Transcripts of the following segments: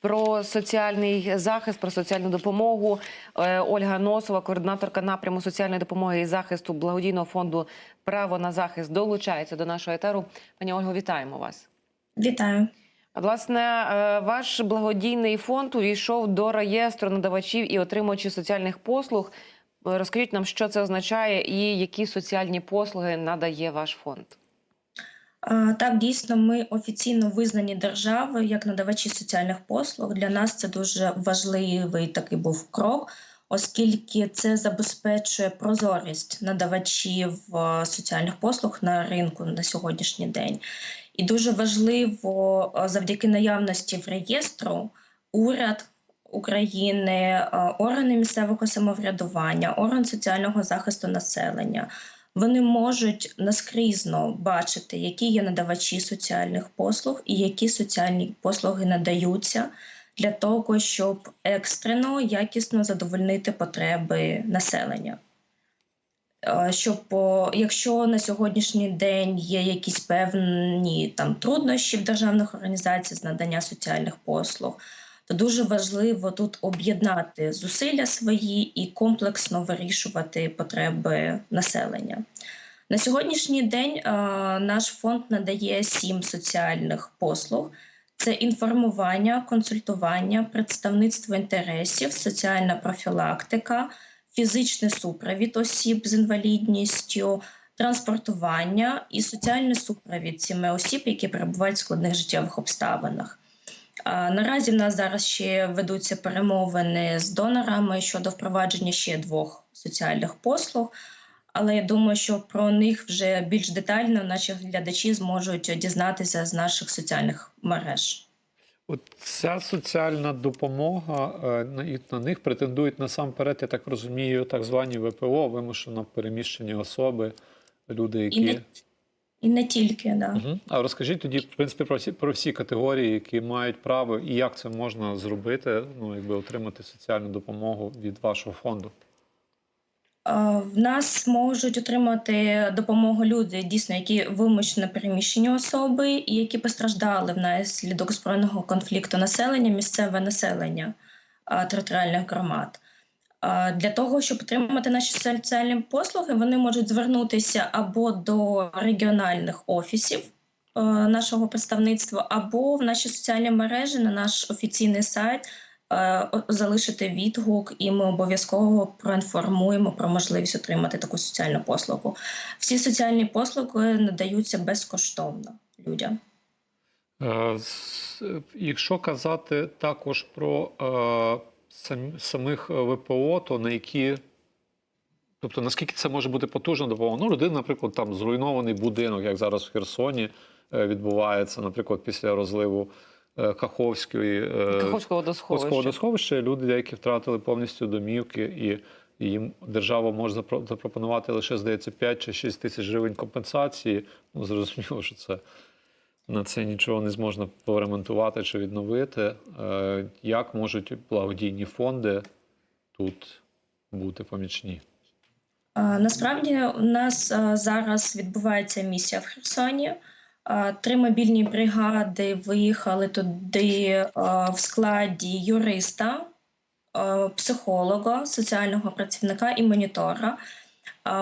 про соціальний захист, про соціальну допомогу. Е, Ольга Носова, координаторка напряму соціальної допомоги і захисту благодійного фонду Право на захист долучається до нашого етеру. Пані Ольго, вітаємо вас. Вітаю. Власне, е, ваш благодійний фонд увійшов до реєстру надавачів і отримувачів соціальних послуг. Е, Розкажіть нам, що це означає, і які соціальні послуги надає ваш фонд. Так, дійсно, ми офіційно визнані державою як надавачі соціальних послуг. Для нас це дуже важливий такий був крок, оскільки це забезпечує прозорість надавачів соціальних послуг на ринку на сьогоднішній день. І дуже важливо завдяки наявності в реєстру уряд. України, органи місцевого самоврядування, орган соціального захисту населення, вони можуть наскрізно бачити, які є надавачі соціальних послуг і які соціальні послуги надаються для того, щоб екстрено якісно задовольнити потреби населення. Е, Щоб якщо на сьогоднішній день є якісь певні там труднощі в державних організаціях з надання соціальних послуг, дуже важливо тут об'єднати зусилля свої і комплексно вирішувати потреби населення. На сьогоднішній день е, наш фонд надає сім соціальних послуг: це інформування, консультування, представництво інтересів, соціальна профілактика, фізичний супровід осіб з інвалідністю, транспортування і соціальний супровід сіми осіб, які перебувають в складних життєвих обставинах. Наразі в нас зараз ще ведуться перемовини з донорами щодо впровадження ще двох соціальних послуг. Але я думаю, що про них вже більш детально наші глядачі зможуть дізнатися з наших соціальних мереж. От ця соціальна допомога е, на- них претендують насамперед, я так розумію, так звані ВПО, вимушено переміщені особи, люди, І які. І не тільки, да. Мгм. А розкажіть тоді, в принципі, про всі про всі категорії, які мають право, і як це можна зробити, ну якби отримати соціальну допомогу від вашого фонду. В нас можуть отримати допомогу люди, дійсно, які вимушено переміщені особи, і які постраждали внаслідок збройного конфлікту населення, місцеве населення територіальних громад. А, Для того, щоб отримати наші соціальні послуги, вони можуть звернутися або до регіональних офісів е, нашого представництва, або в наші соціальні мережі на наш офіційний сайт е, залишити відгук, і ми обов'язково проінформуємо про можливість отримати таку соціальну послугу. Всі соціальні послуги надаються безкоштовно людям. Е, е, Якщо казати також про е, самих е, ВПО, то на які. Тобто, наскільки це може бути потужна допомога? Ну, людина, наприклад, там зруйнований будинок, як зараз в Херсоні е, відбувається, наприклад, після розливу е, Каховської Каховського водосховища. водосховища. Люди, деякі втратили повністю домівки, і їм держава може запропонувати лише, здається, 5 чи 6 тисяч гривень компенсації. Ну, зрозуміло, що це на це нічого не зможна поремонтувати чи відновити. Е, Як можуть благодійні фонди тут бути помічні? Насправді у нас зараз відбувається місія в Херсоні. Три мобільні бригади виїхали туди в складі юриста, психолога, соціального працівника і монітора.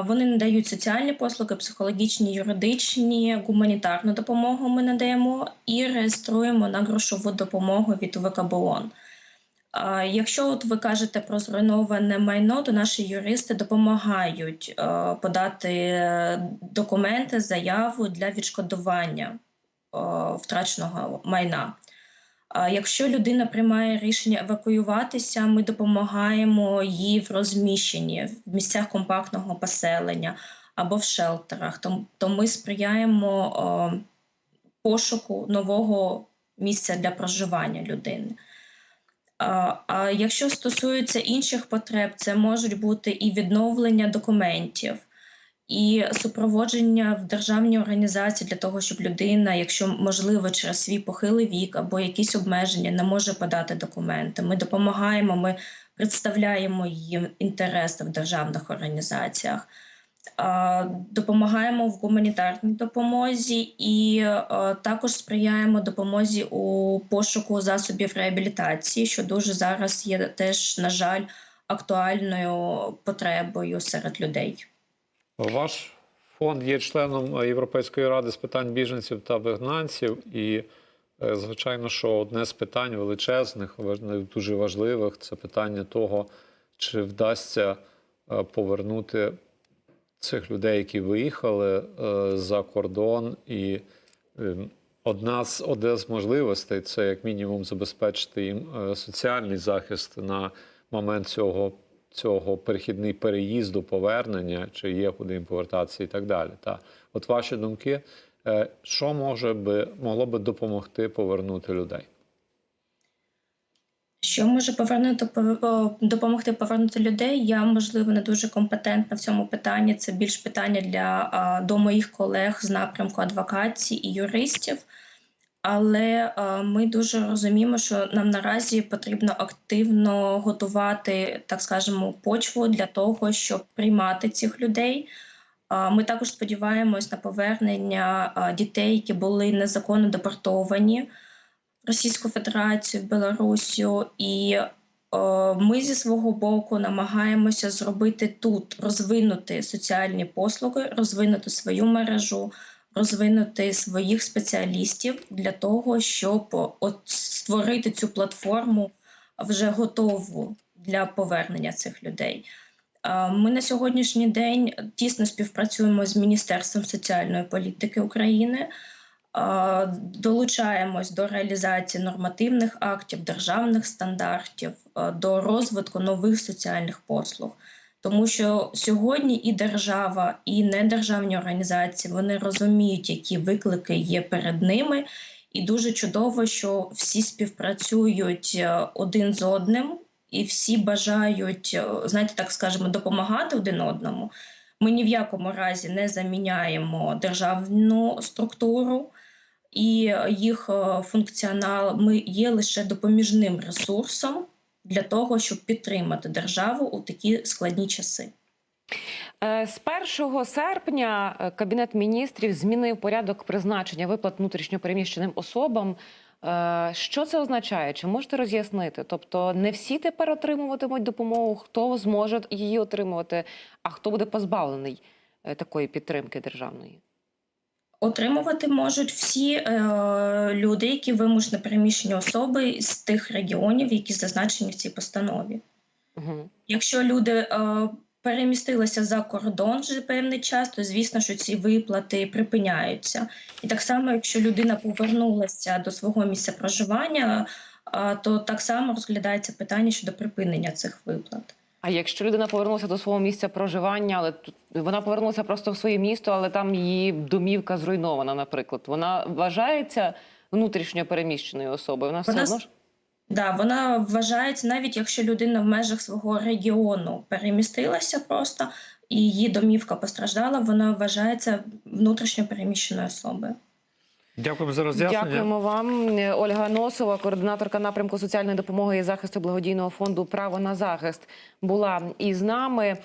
Вони надають соціальні послуги, психологічні, юридичні, гуманітарну допомогу ми надаємо і реєструємо на грошову допомогу від ВКБОН. Якщо от ви кажете про зруйноване майно, то наші юристи допомагають подати документи, заяву для відшкодування втраченого майна. Якщо людина приймає рішення евакуюватися, ми допомагаємо їй в розміщенні в місцях компактного поселення або в шелтерах. То, то ми сприяємо е, пошуку нового місця для проживання людини. А якщо стосується інших потреб, це можуть бути і відновлення документів, і супроводження в державній організації для того, щоб людина, якщо можливо, через свій похилий вік або якісь обмеження, не може подати документи. Ми допомагаємо, ми представляємо їм інтереси в державних організаціях. Допомагаємо в гуманітарній допомозі і е, також сприяємо допомозі у пошуку засобів реабілітації, що дуже зараз є теж, на жаль, актуальною потребою серед людей. Ваш фонд є членом Європейської ради з питань біженців та вигнанців, і е, звичайно, що одне з питань величезних, дуже важливих це питання того, чи вдасться е, повернути цих людей, які виїхали е, за кордон. І е, одна з одна з можливостей це як мінімум забезпечити їм соціальний захист на момент цього цього перехідний переїзду, повернення, чи є куди їм повертатися і так далі. Та от ваші думки, е, що може би могло би допомогти повернути людей? Що може повернути допомогти повернути людей? Я можливо не дуже компетентна в цьому питанні. Це більш питання для до моїх колег з напрямку адвокації і юристів. Але а, ми дуже розуміємо, що нам наразі потрібно активно готувати, так скажемо, почву для того, щоб приймати цих людей. Ми також сподіваємось на повернення дітей, які були незаконно депортовані. Російську Федерацію, Білорусію, і е, ми зі свого боку намагаємося зробити тут, розвинути соціальні послуги, розвинути свою мережу, розвинути своїх спеціалістів для того, щоб от створити цю платформу вже готову для повернення цих людей. Ми на сьогоднішній день тісно співпрацюємо з Міністерством соціальної політики України. Долучаємось до реалізації нормативних актів, державних стандартів, до розвитку нових соціальних послуг. Тому що сьогодні і держава, і недержавні організації вони розуміють, які виклики є перед ними, і дуже чудово, що всі співпрацюють е, один з одним, і всі бажають, е, знаєте, так скажемо, допомагати один одному. Ми ні в якому разі не заміняємо державну структуру і їх е, функціонал. Ми є лише допоміжним ресурсом для того, щоб підтримати державу у такі складні часи. Е, З 1 серпня е, Кабінет міністрів змінив порядок призначення виплат внутрішньопереміщеним особам. Е, Що це означає? Чи можете роз'яснити? Тобто, не всі тепер отримуватимуть допомогу, хто зможе її отримувати, а хто буде позбавлений такої підтримки державної? Отримувати можуть всі е, люди, які вимушено переміщені особи з тих регіонів, які зазначені в цій постанові. Угу. Якщо люди е, перемістилися за кордон вже певний час, то звісно, що ці виплати припиняються. І так само, якщо людина повернулася до свого місця проживання, е, то так само розглядається питання щодо припинення цих виплат. А якщо людина повернулася до свого місця проживання, але вона повернулася просто в своє місто, але там її домівка зруйнована, наприклад, вона вважається внутрішньо переміщеною особою. Вона все Вона одно ж Да, вона вважається, навіть якщо людина в межах свого регіону перемістилася просто і її домівка постраждала, вона вважається внутрішньо переміщеною особою. Дякуємо за роз'яснення. Дякуємо вам, Ольга Носова, координаторка напрямку соціальної допомоги і захисту благодійного фонду Право на захист, була із нами.